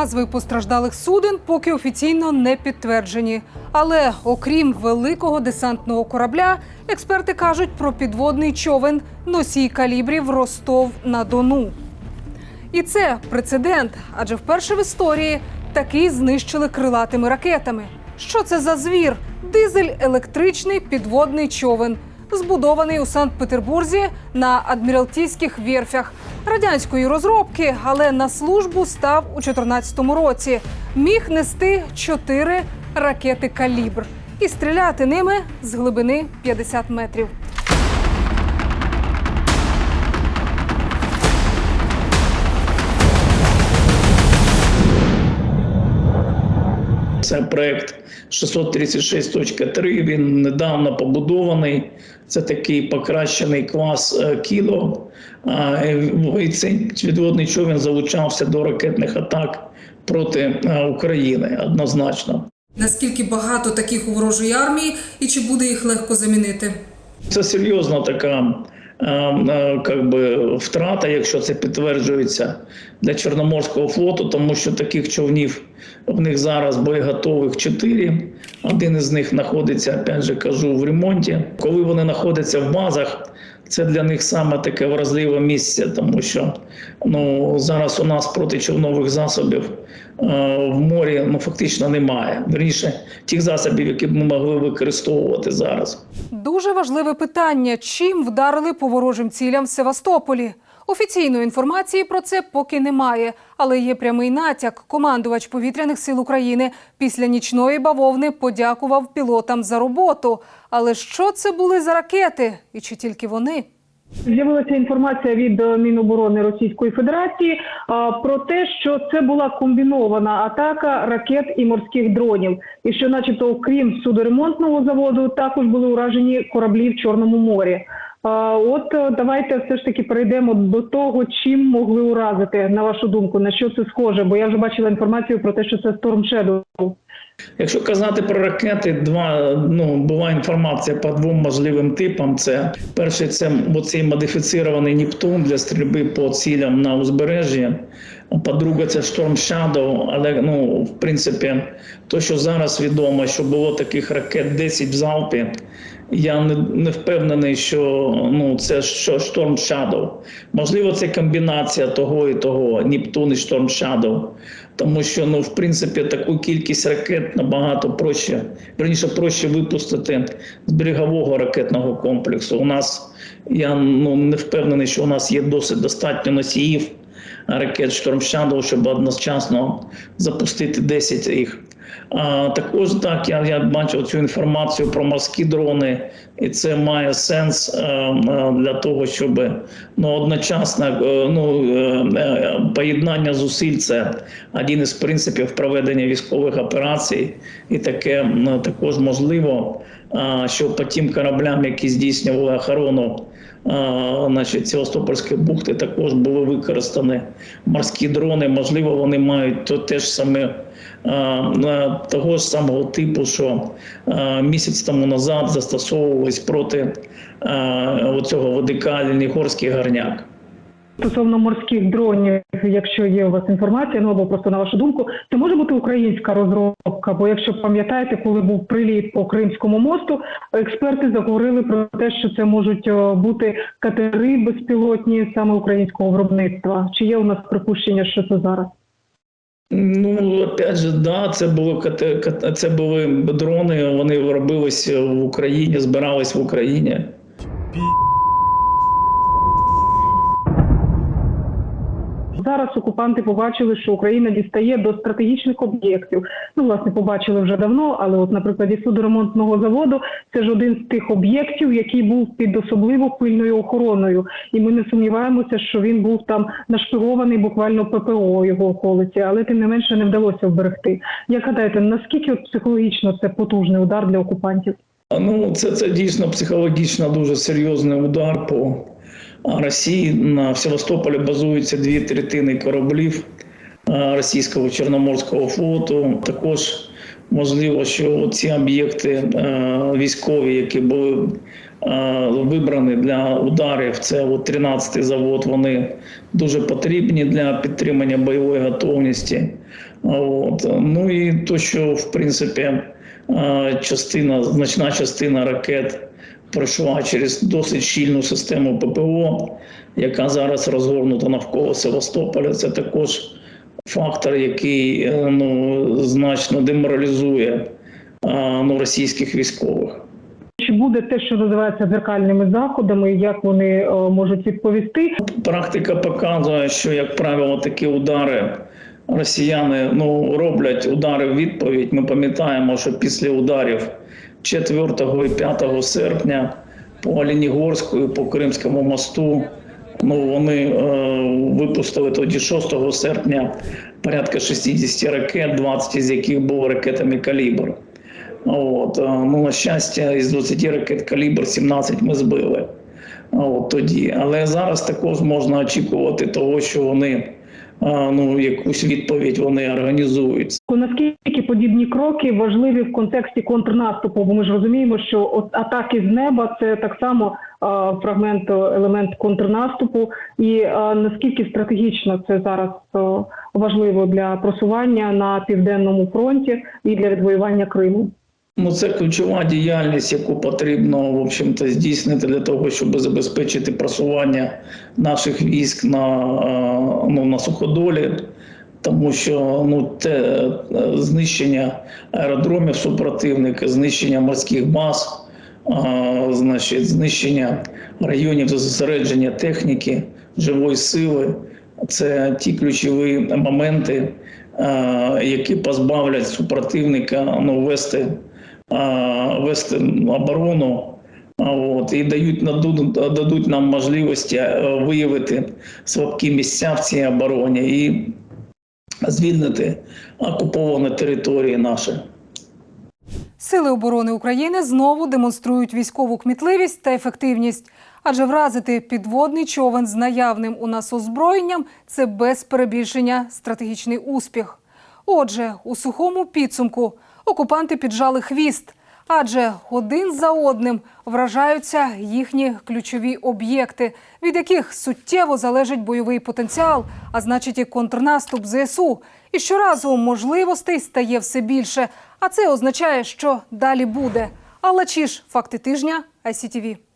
назви постраждалих суден поки офіційно не підтверджені. Але окрім великого десантного корабля, експерти кажуть про підводний човен носій калібрів Ростов на Дону. І це прецедент, адже вперше в історії такий знищили крилатими ракетами. Що це за звір? Дизель електричний підводний човен, збудований у Санкт-Петербурзі на адміралтійських верфях радянської розробки, але на службу став у 2014 році. Міг нести чотири ракети калібр і стріляти ними з глибини 50 метрів. Це проект 636.3, Він недавно побудований. Це такий покращений клас е, кіло. І цей підводний човен залучався до ракетних атак проти е, України однозначно. Наскільки багато таких у ворожої армії, і чи буде їх легко замінити? Це серйозна така как би, втрата, якщо це підтверджується для Чорноморського флоту, тому що таких човнів в них зараз боєготових чотири. Один із них знаходиться, опять же кажу, в ремонті. Коли вони знаходяться в базах, це для них саме таке вразливе місце, тому що ну, зараз у нас протичовнових засобів е, в морі ну, фактично немає. Вірніше, тих засобів, які б ми могли використовувати зараз. Дуже важливе питання: чим вдарили по ворожим цілям в Севастополі? Офіційної інформації про це поки немає, але є прямий натяк. Командувач повітряних сил України після нічної бавовни подякував пілотам за роботу. Але що це були за ракети? І чи тільки вони? З'явилася інформація від е, Міноборони Російської Федерації а, про те, що це була комбінована атака ракет і морських дронів, і що, начебто, окрім судоремонтного заводу, також були уражені кораблі в Чорному морі. От е, давайте все ж таки перейдемо до того, чим могли уразити, на вашу думку, на що це схоже, бо я вже бачила інформацію про те, що це Storm Shadow. Якщо казати про ракети, два ну була інформація по двом можливим типам. Це перший це оцей модифіцірований Нептун для стрільби по цілям на узбережжі. По-друге, це Storm Shadow, але ну в принципі, то що зараз відомо, що було таких ракет 10 в залпі. Я не, не впевнений, що ну це що Storm Shadow. Можливо, це комбінація того і того, Нептун і Storm Shadow. Тому що ну, в принципі, таку кількість ракет набагато проще, верніше проще випустити з берегового ракетного комплексу. У нас я ну не впевнений, що у нас є досить достатньо носіїв ракет Storm Shadow, щоб одночасно запустити 10 їх. А, також так я, я бачив цю інформацію про морські дрони, і це має сенс е, е, для того, щоб ну одночасно е, ну, поєднання зусиль це один із принципів проведення військових операцій, і таке також можливо, що по тим кораблям, які здійснювали охорону. Значить, Севастопольської бухти також були використані морські дрони. Можливо, вони мають то теж саме а, того ж самого типу, що місяць тому назад застосовувались проти цього водика горський гарняк. Стосовно морських дронів, якщо є у вас інформація, ну або просто на вашу думку, це може бути українська розробка. Бо якщо пам'ятаєте, коли був приліт по Кримському мосту, експерти заговорили про те, що це можуть е, бути катери безпілотні саме українського виробництва. Чи є у нас припущення, що це зараз? Ну, опять же, да, це кате- це були дрони. Вони робились в Україні, збирались в Україні. Зараз окупанти побачили, що Україна дістає до стратегічних об'єктів. Ну, власне, побачили вже давно, але от, на прикладі судоремонтного заводу, це ж один з тих об'єктів, який був під особливо пильною охороною. І ми не сумніваємося, що він був там нашпигований буквально ППО його околиці, але тим не менше не вдалося вберегти. Як гадаєте, наскільки от психологічно це потужний удар для окупантів? Ну, це, це дійсно психологічно дуже серйозний удар по Росії. На Севастополі базуються дві третини кораблів російського Чорноморського флоту. Також можливо, що ці об'єкти військові, які були вибрані для ударів, це от 13-й завод. Вони дуже потрібні для підтримання бойової готовності. От. Ну і то, що в принципі частина, значна частина ракет пройшла через досить щільну систему ППО, яка зараз розгорнута навколо Севастополя. Це також фактор, який е, ну, значно деморалізує е, ну, російських військових. Чи буде те, що називається дзеркальними заходами, як вони е, можуть відповісти? Практика показує, що, як правило, такі удари росіяни ну, роблять удари в відповідь. Ми пам'ятаємо, що після ударів 4 і 5 серпня по Оленігорську і по Кримському мосту ну, вони е, випустили тоді 6 серпня порядка 60 ракет, 20 з яких були ракетами калібр. От, е, ну, на щастя, із 20 ракет калібр 17 ми збили. От тоді. Але зараз також можна очікувати того, що вони ну, якусь відповідь вони організують. Наскільки подібні кроки важливі в контексті контрнаступу? Бо ми ж розуміємо, що от атаки з неба це так само фрагмент, е, елемент контрнаступу, і е, наскільки стратегічно це зараз е, важливо для просування на південному фронті і для відвоювання Криму? Ну, це ключова діяльність, яку потрібно в общем-то, здійснити для того, щоб забезпечити просування наших військ на, ну, на суходолі. Тому що ну, те е, знищення аеродромів супротивника, знищення морських баз, а, значить, знищення районів зосередження техніки, живої сили це ті ключові моменти, які позбавлять супротивника ну, вести вести оборону. От, і дають дадуть нам можливості е, виявити слабкі місця в цій обороні і звільнити окуповані території наші. Сили оборони України знову демонструють військову кмітливість та ефективність. Адже вразити підводний човен з наявним у нас озброєнням це без перебільшення стратегічний успіх. Отже, у сухому підсумку окупанти піджали хвіст, адже один за одним вражаються їхні ключові об'єкти, від яких суттєво залежить бойовий потенціал, а значить і контрнаступ ЗСУ. І щоразу можливостей стає все більше. А це означає, що далі буде. Алла Чіш, факти тижня, ICTV.